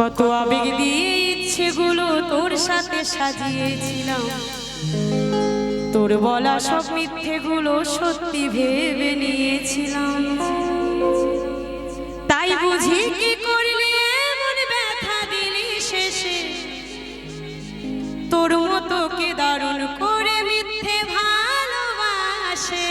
কত আবেগ দিয়ে ইচ্ছেগুলো তোর সাথে সাজিয়েছিলাম। তোর বলা সব মিথ্যেগুলো সত্যি ভেবে নিয়েছিলাম। তাই বুঝি কি করলি এমন ব্যথা দিলি শেষে? তোর মতো কে দারুণ করে মিথ্যে ভালোবাসে?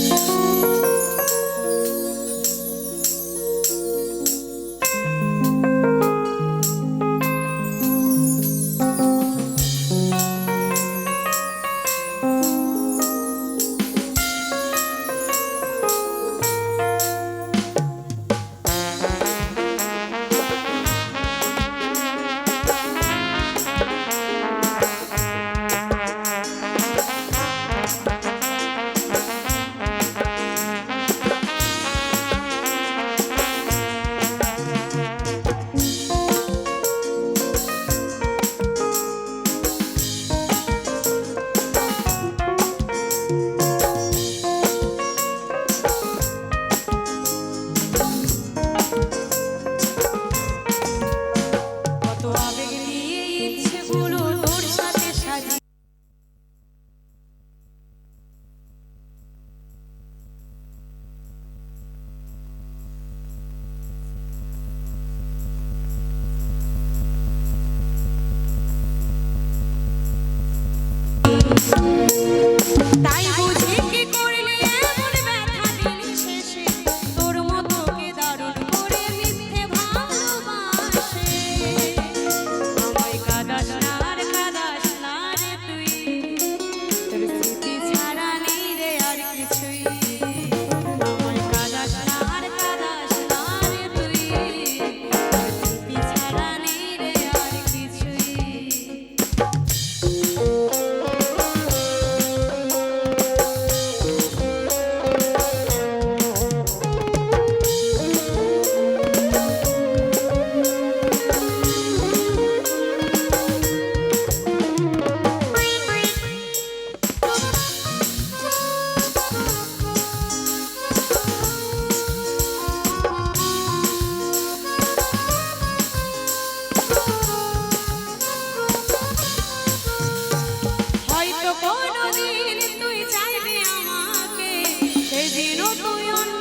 সেদিনও